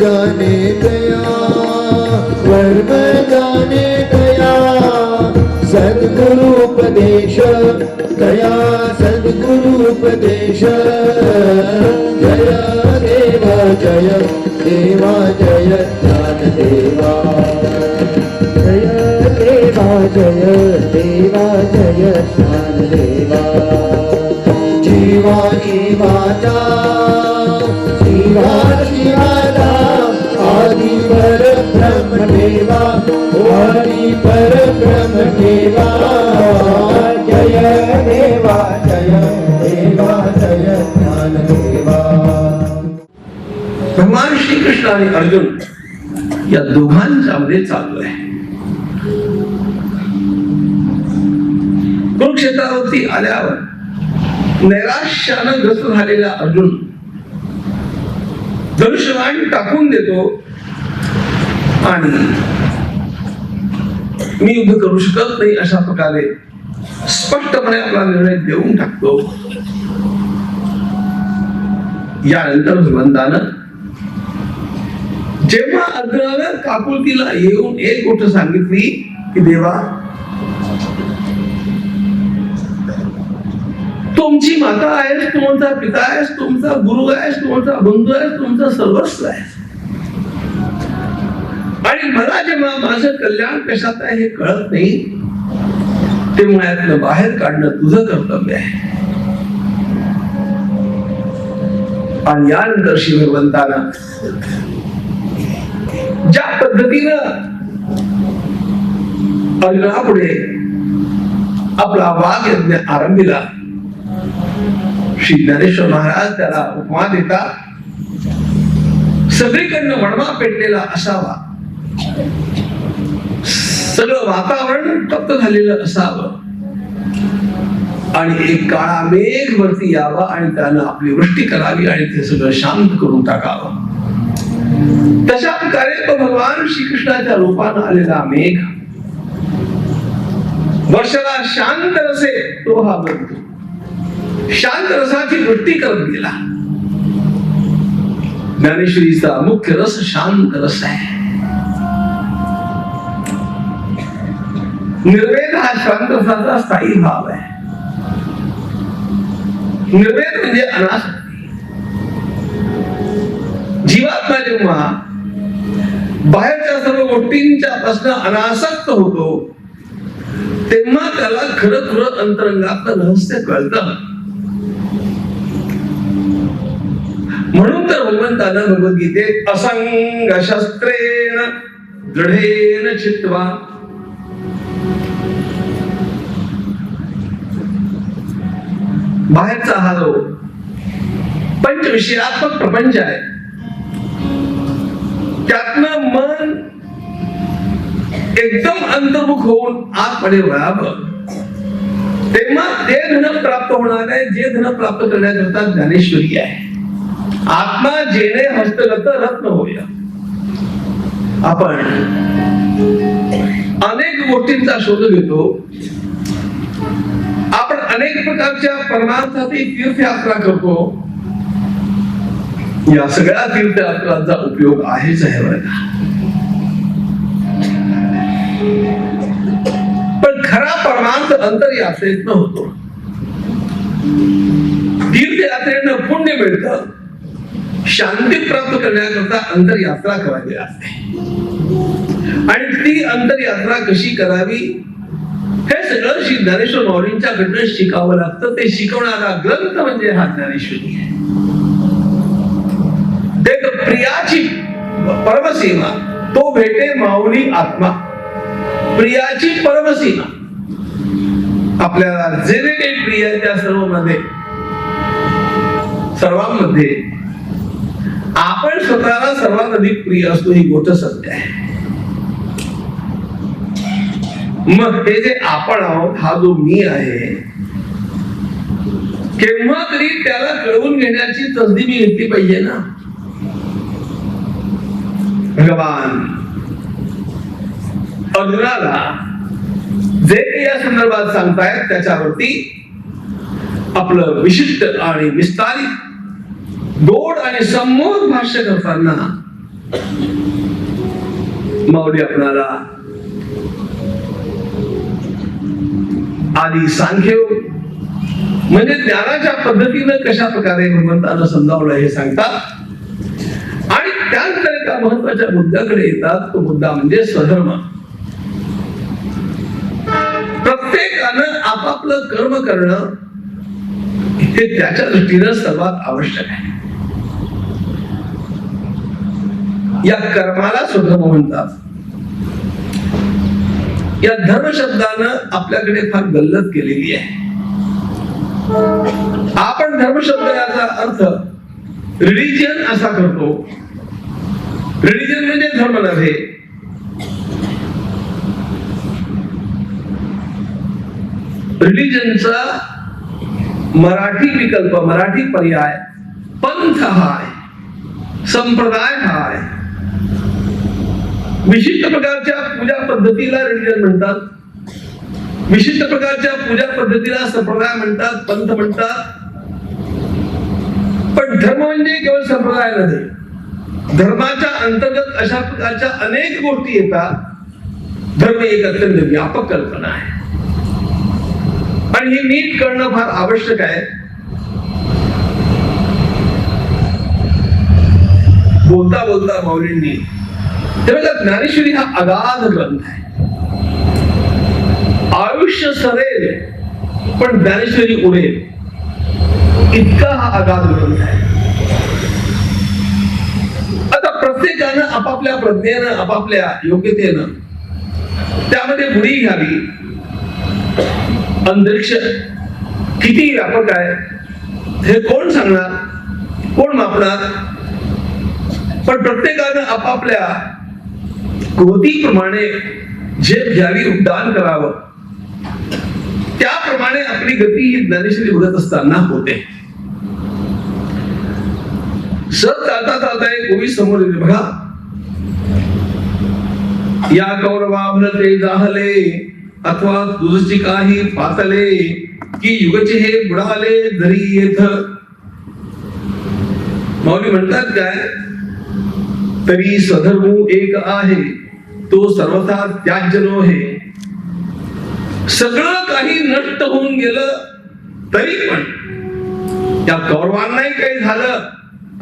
जाने दया वर्म जाने दया सद्गुरु उपदेश गया सद्गुरु उपदेश। जय देवा जय देवा जय ज्ञान देवा। जय देवा जय देवा जय ज्ञान देवा। जीवानी माता जीवा जीवाला हरी पर ब्रह्म देवा हरी पर ब्रह्म देवा। जय देवा जय देवा जय ज्ञान देवा। भगवान श्रीकृष्ण आणि अर्जुन या दोघांच्या मध्ये चालू आहे कुरुक्षेत्रावरती आल्यावर नैराश्यानं ग्रस्त झालेला अर्जुन धनुष्यबाण टाकून देतो. पाणी मी युद्ध करू शकत नाही अशा प्रकारे स्पष्टपणे आपला निर्णय देऊन टाकतो. यानंतर भगवंतानं जेव्हा अर्जुनानं काकुळतीला येऊन एक गोष्ट सांगितली की देवा तुमची माता आहेस तुमचा पिता आहेस तुमचा गुरु आहेस तुमचा बंधू आहेस तुमचा सर्वस्व आहे आणि मला जेव्हा माझं कल्याण कशात आहे हे कळत नाही. ते यातनं बाहेर काढणं तुझं कर्तव्य आहे. आणि यानंतर श्री बनताना ज्या पद्धतीनं अर्जुनापुढे आपला वाघ यज्ञ आरंभिला श्री ज्ञानेश्वर महाराज त्याला उपमा देतात. सगळीकडनं वणवा पेटलेला असावा. सगळं वातावरण तप्त झालेलं असावं. आणि एक काळा मेघ वरती यावा आणि त्यानं आपली वृष्टी करावी आणि ते सगळं शांत करून टाकावं. तशा प्रकारे तो भगवान श्रीकृष्णाच्या रूपानं आलेला मेघ वर्षाला शांत रसे तो हा बनतो. शांत रसाची वृत्ती करत गेला ज्ञानेश्वरीचा मुख्य रस शांत रस आहे. निर्वेद हा शांत स्थायी भाव आहे. निर्वेद म्हणजे अनासक्ती. जीवात्मा जेव्हा बाहेरच्या सर्व गोष्टींच्या प्रश्न अनासक्त होतो तेव्हा त्याला खरं खरं अंतरंगात रहस्य कळत. म्हणून तर भगवंतानं भगवद्गीतेत असंग शस्त्रेण दृढेन चित्वा बाहेरचा हा जो पंचविषयात्मक प्रपंच आहे त्यातनं मन एकदम अंतर्मुख होऊन आतमध्ये वळावं. तेव्हा ते धन प्राप्त होणार आहे जे धन प्राप्त करण्याकरता ज्ञानेश्वरी आहे. आत्मा जेणे हस्तगत रत्न होऊया आपण अनेक गोष्टींचा शोध घेतो. अनेक प्रकारच्या परमार्थाची तीर्थयात्रा करतो. या सगळ्या तीर्थयात्रांचा उपयोग आहेच आहे बरं पण खरा परमार्थ न होतो. तीर्थयात्रेनं पुण्य मिळतं. शांती प्राप्त करण्याकरता अंतरयात्रा करावी लागते. आणि ती अंतरयात्रा कशी करावी? हे सगळं श्री ज्ञानेश्वर माऊलींच्याकडनं शिकावं लागतं. ते शिकवणारा ग्रंथ म्हणजे हा ज्ञानेश्वरी आहे. ते प्रियाची परमसीमा तो भेटे माऊली आत्मा. प्रियाची परमसीमा. आपल्याला जे जे काही प्रिय आहे त्या सर्वमध्ये सर्वांमध्ये. आपण स्वतःला सर्वात अधिक प्रिय असतो ही गोष्ट सत्य आहे. मग हे जे आपण आहोत हा जो मी आहे केव्हा तरी त्याला कळवून घेण्याची तसदी मी घेतली पाहिजे ना. भगवान अर्जुनाला जे काही या संदर्भात सांगतायत त्याच्यावरती आपलं विशिष्ट आणि विस्तारित गोड आणि समोर भाष्य करताना माऊली आपणाला आधी सांख्ययोग म्हणजे ज्ञानाच्या पद्धतीनं कशा प्रकारे भगवंतानं समजावलं हे सांगतात. आणि त्यानंतर एका महत्त्वाच्या मुद्द्याकडे येतात. तो मुद्दा म्हणजे स्वधर्म. प्रत्येकानं आपापलं कर्म करणं हे त्याच्या दृष्टीनं सर्वात आवश्यक आहे. या कर्माला स्वधर्म म्हणतात. या धर्म शब्दानं आपल्याकडे फार गल्लत केलेली आहे. आपण धर्म शब्द याचा अर्थ रिलिजन असा करतो. रिलिजन म्हणजे धर्म नव्हे. रिलिजनचा मराठी विकल्प मराठी पर्याय पंथ हाय संप्रदाय हाय. विशिष्ट प्रकारच्या पूजा पद्धतीला रिलिजन म्हणतात. विशिष्ट प्रकारच्या पूजा पद्धतीला संप्रदाय म्हणतात पंथ म्हणतात. पण धर्म म्हणजे केवळ संप्रदाय नव्हे धर्माच्या अंतर्गत अशा प्रकारच्या अनेक गोष्टी येतात. धर्म एक अत्यंत व्यापक कल्पना आहे. आणि हे नीट करणं फार आवश्यक आहे. बोलता बोलता माऊलींनी ते ज्ञानेश्वरी हा अगाध ग्रंथ आहे. आयुष्य सरेल पण ज्ञानेश्वरी उडेल. इतका हा अगाध ग्रंथ आहे. आता प्रत्येकानं आपापल्या प्रज्ञेनं आपापल्या योग्यतेनं त्यामध्ये उडी घ्यावी. अंतरिक्ष किती व्यापक आहे हे कोण सांगणार कोण मापणार? पण प्रत्येकानं आपापल्या कृतीप्रमाणे झेप घ्यावी उड्डाण करावं त्याप्रमाणे आपली गती ही ज्ञानेश्वरी उडत असताना होते. सर चालता चालता एक ओवी समोर येते. बघा. या कौरवावर ते जाहले अथवा तुझची काही पातले की युगचे हे बुडाले जरी येथ. माऊली म्हणतात काय? तरी स्वधर्मू एक आहे. तो सर्वथा त्याज्य हे सगळं काही नष्ट होऊन गेलं तरी पण त्या कौरवांनाही काही झालं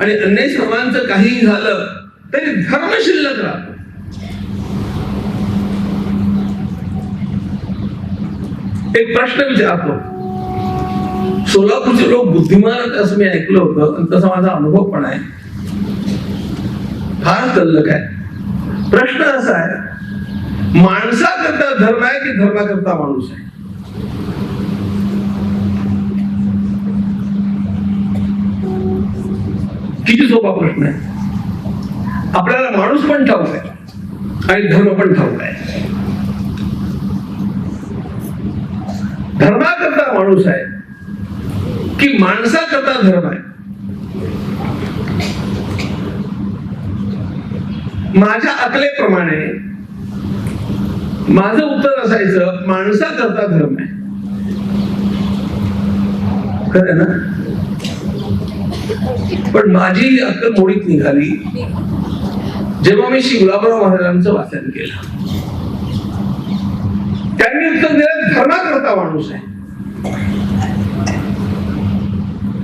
आणि अन्य सर्वांचं काही झालं तरी धर्म शिल्लक राहतो. एक प्रश्न विचारतो. सोलापूरचे लोक बुद्धिमान असं मी ऐकलं होतं आणि तसा माझा अनुभव पण आहे. फार तल्लक आहे. प्रश्न असा आहे माणसा करता धर्म आहे की धर्माकरता माणूस आहे? किती सोपा प्रश्न आहे? आपल्याला माणूस पण ठाऊक आहे आणि धर्म पण ठाऊक आहे. धर्माकरता माणूस आहे की माणसाकरता धर्म आहे? माझ्या अकलेप्रमाणे माझं उत्तर असायचं माणसाकरता धर्म आहे. खरं ना? पण माझी अक्कल मोडीत निघाली. जेव्हा मी श्री गुलाबराव महाराजांचं वाचन केलं. त्यांनी उत्तर दिलं धर्माकरता माणूस आहे.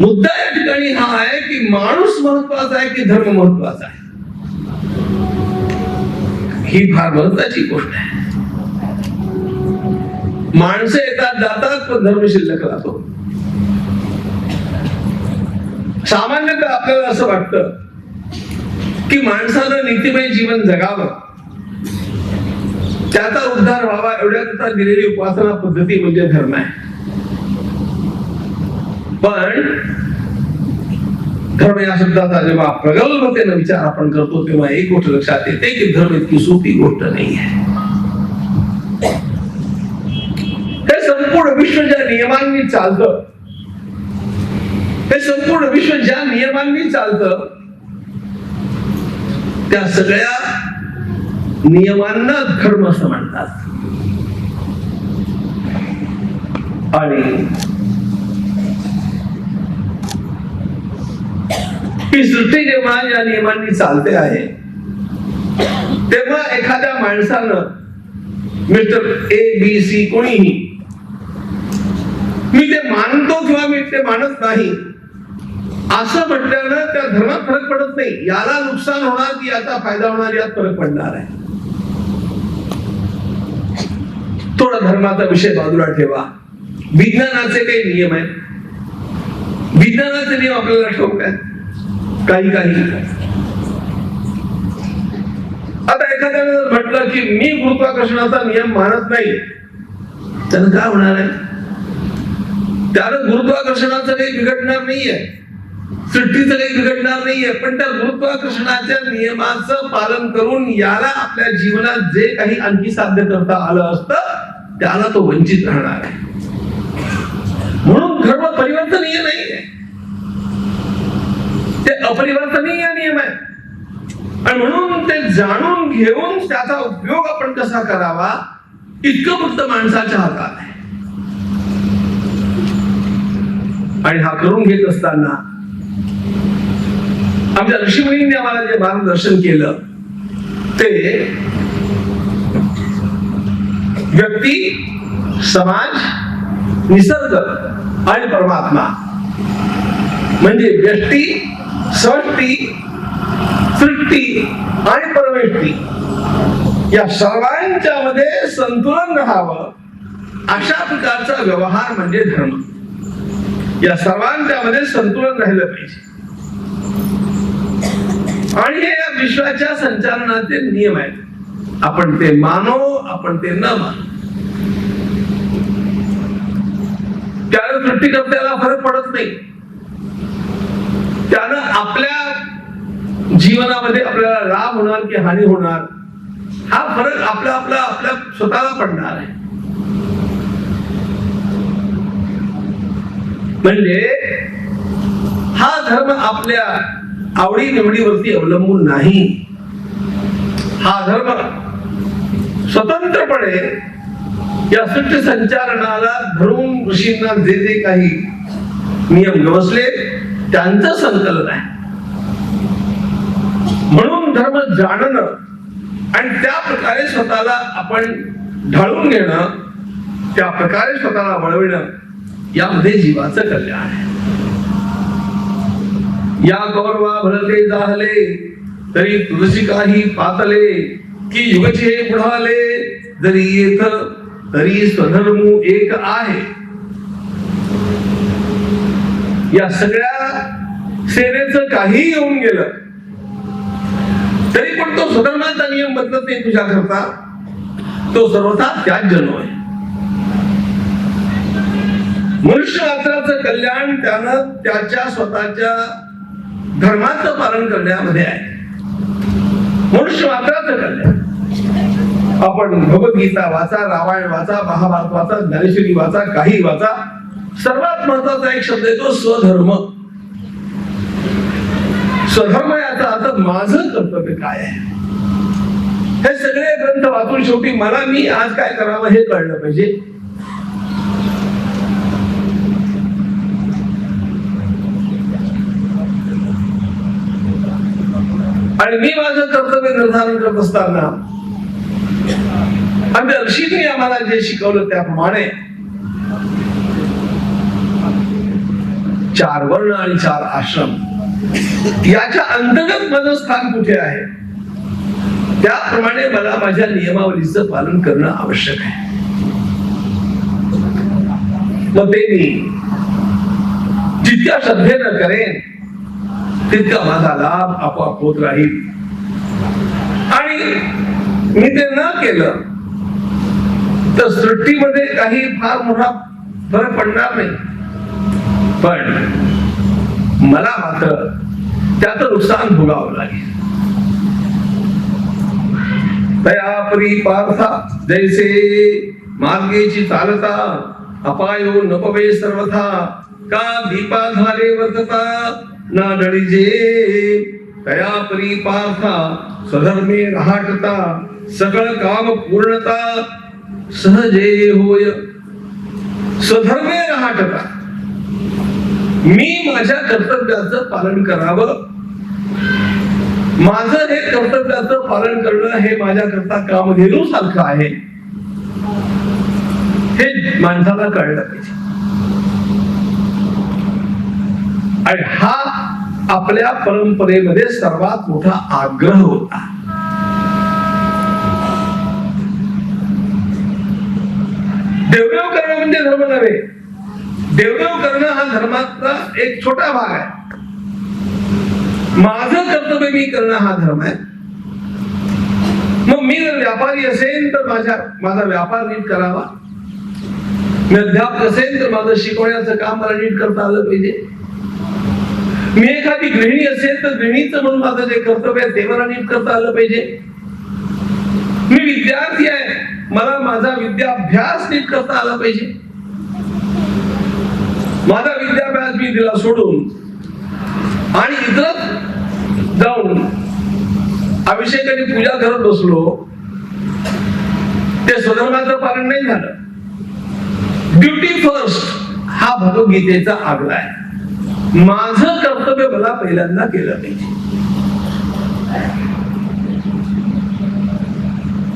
मुद्दा या ठिकाणी हा आहे की माणूस महत्त्वाचा आहे की धर्म महत्त्वाचा आहे? ही फार महत्वाची गोष्ट आहे. माणसं येतात जातात पण धर्म शिल्लक राहतो. सामान्यतः आपल्याला असं वाटतं की माणसानं नीतिमय जीवन जगावं. त्याचा उद्धार व्हावा एवढ्याकरता दिलेली उपासना पद्धती म्हणजे धर्म आहे. पण धर्म या शब्दाचा जेव्हा प्रगल्भतेनं विचार आपण करतो तेव्हा एक गोष्ट लक्षात येते की धर्म इतकी सोपी गोष्ट नाही आहे. हे संपूर्ण विश्व ज्या नियमांनी चालतं हे संपूर्ण विश्व ज्या नियमांनी चालतं त्या सगळ्या नियमांना धर्म असं म्हणतात. आणि ही सृष्टी जेव्हा या नियमांनी चालते आहे तेव्हा एखाद्या माणसानं मिस्टर ए बी सी कोणीही मी ते मानतो किंवा मी ते मानत नाही असं म्हटल्यानं त्या धर्मात फरक पडत नाही. याला नुकसान होणार की याचा फायदा होणार यात फरक पडणार आहे. थोडा धर्माचा विषय बाजूला ठेवा. विज्ञानाचे काही नियम आहेत. विज्ञानाचे नियम आपल्याला ठाऊक आहे. काही काही. आता एखाद्याने जर म्हटलं की मी गुरुत्वाकर्षणाचा नियम मानत नाही त्यानं काय होणार आहे? त्यानं गुरुत्वाकर्षणाचं काही बिघडणार नाहीये. सुट्टीचं काही बिघडणार नाहीये. पण त्या गुरुत्वाकर्षणाच्या नियमाचं पालन करून याला आपल्या जीवनात जे काही आणखी साध्य करता आलं असतं त्याला तो वंचित राहणार आहे. म्हणून धर्म परिवर्तनीय नाही. अपरिवर्तनीय नियम आहे आणि म्हणून ते जाणून घेऊन त्याचा उपयोग आपण कसा करावा इतकं फक्त माणसाच्या हातात आहे. आणि हा करून घेत असताना आमच्या ऋषीमुनींनी आम्हाला जे मार्गदर्शन केलं ते व्यक्ती समाज निसर्ग आणि परमात्मा. म्हणजे व्यक्ती सृष्टी तृप्ती आणि परवेष्टी या सर्वांच्या मध्ये संतुलन राहावं अशा प्रकारचा व्यवहार म्हणजे धर्म. या सर्वांच्या मध्ये संतुलन राहिलं पाहिजे. आणि हे या विश्वाच्या संचालनाचे नियम आहेत. आपण ते मानो आपण ते न मानो. तृप्ती सृष्टीकर्त्याला फरक पडत नाही. त्यानं आपल्या जीवनामध्ये आपल्याला लाभ होणार की हानी होणार हा फरक आपला आपला आपल्या स्वतःला पडणार आहे. म्हणजे हा धर्म आपल्या आवडी निवडीवरती अवलंबून नाही. हा धर्म स्वतंत्रपणे या सृष्टी संचालनाला धरून ऋषींना जे जे काही नियम गवसले त्यांचं संकलन आहे. म्हणून धर्म जाणणं आणि त्या प्रकारे स्वतःला आपण ढाळून घेणं त्या प्रकारे स्वतःला वळविणं यामध्ये जीवाचं कल्याण आहे. या गौरवा भरते जाहले तरी तुलसी काही पातले की युगचे हे बुढाले जरी येत तरी स्वधर्मू एक आहे. या सगळ्या सेनेचं काही येऊन गेलं तरी पण तो स्वधर्माचा नियम बदलत नाही तुझ्या करता तो सर्वथा त्याच जन्म आहे. मनुष्य मात्राचं कल्याण त्यानं त्याच्या स्वतःच्या धर्माचं पालन करण्यामध्ये आहे. मनुष्य मात्राचं कल्याण. आपण भगवद्गीता वाचा रामायण वाचा महाभारत वाचा ज्ञानेश्वरी वाचा काही वाचा सर्वात महत्त्वाचा एक शब्द येतो स्वधर्म. स्वधर्म याचा अर्थ माझं कर्तव्य काय आहे? हे सगळे ग्रंथ वाचून शेवटी मला मी आज काय करावं हे कळलं पाहिजे. आणि मी माझं कर्तव्य निर्धारण करत असताना आम्ही ऋषींनी आम्हाला जे शिकवलं त्याप्रमाणे चार वर्ण आणि चार आश्रम. याच्या अंतर्गत माझं स्थान कुठे आहे? त्याप्रमाणे मला माझ्या नियमावलीचं पालन करणं आवश्यक आहे. मग ते मी जितक्या श्रद्धेनं करेन तितका माझा लाभ आपोआप होत राहील. आणि मी ते न केलं तर सृष्टीमध्ये काही फार मोठा फरक पडणार नाही. पण मला मात्र त्याचं नुकसान भोगावं लागेल. तया परी पार्था जैसे मार्गेची चालता अपायो नपवे सर्वथा का दीपा झाले वर्तता ना डळीजे. तया परी पार्था स्वधर्मे रहाटता सगळ काम पूर्णता सहजे होय. स्वधर्मे रहाटता. मी माझ्या कर्तव्याचं पालन करावं? माझं हे कर्तव्याचं पालन करणं हे माझ्याकरता कामधेनू सारखं आहे. हे माणसाला कळलं पाहिजे. आणि हा आपल्या परंपरेमध्ये सर्वात मोठा आग्रह होता. देवदेव करणं म्हणजे धर्म नव्हे. देवदेव करणं हा धर्माचा एक छोटा भाग आहे. माझं कर्तव्य मी करणं हा धर्म आहे. मग मी जर व्यापारी असेल तर माझ्या माझा व्यापार नीट करावा. मी अध्यापक असेल तर माझं शिकवण्याचं काम मला नीट करता आलं पाहिजे. मी एखादी गृहिणी असेल तर गृहिणीचं म्हणून माझं जे कर्तव्य आहे ते मला नीट करता आलं पाहिजे. मी विद्यार्थी आहे मला माझा विद्याभ्यास नीट करता आला पाहिजे. माझा विद्याभ्यास मी दिला सोडून आणि इतर जाऊन अभिषेकाने पूजा करत बसलो. ते स्वधर्माचं पालन नाही झालं. ड्युटी फर्स्ट हा भगवद्गीतेचा आग्रह आहे. माझं कर्तव्य मला पहिल्यांदा केलं पाहिजे.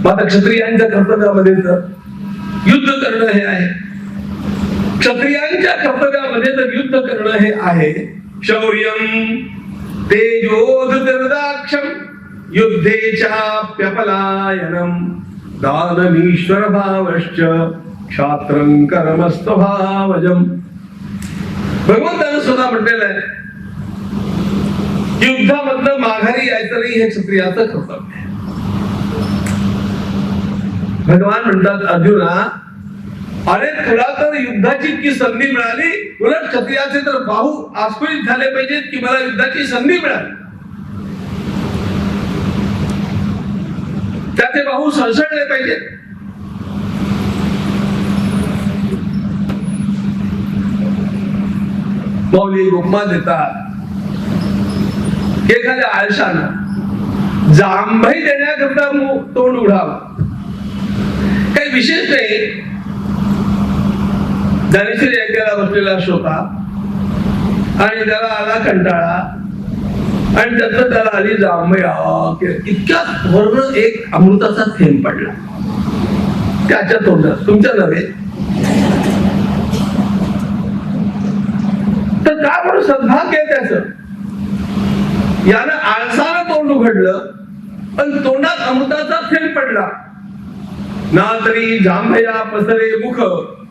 माता क्षत्रियांच्या कर्तव्यामध्ये तर युद्ध करणं हे आहे. क्षत्रियांच्या कर्तव्यामध्ये तर युद्ध करणं हे आहे शौर्यम युद्धेच्या प्यपलायनम दानमीश्वर भावश्च क्षात्रं कर्मस्वभावजम भगवंतानं स्वतः म्हटलेलं आहे युद्धामधनं माघारी यायचं नाही हे क्षत्रियाचं कर्तव्य आहे. भगवान म्हणतात अर्जुना अरे तुला तर युद्धाची इतकी संधी मिळाली. उलट क्षत्रियाचे तर बाहू आस्फुलित झाले पाहिजेत की मला युद्धाची संधी मिळाली. त्याचे बाहू सळसळले पाहिजेत. माऊली उपमा देतात. एखाद्या आळशानं जांभई देण्याकरता तोंड उघडावं. काही विशेष नाही. ज्ञानेश्वर यज्ञाला बसलेला श्रोता आणि त्याला आला कंटाळा आणि त्यातलं त्याला आली जांभया. इतक्या वर्ण एक अमृताचा थेंब पडला. त्याच्या तोंडात. तुमच्या नव्हे? तर का म्हणून सद्भाग्य त्याच त्याचं? यानं आळसानं तोंड उघडलं पण तोंडात अमृताचा थेंब पडला. ना तरी जांभया पसरे मुख.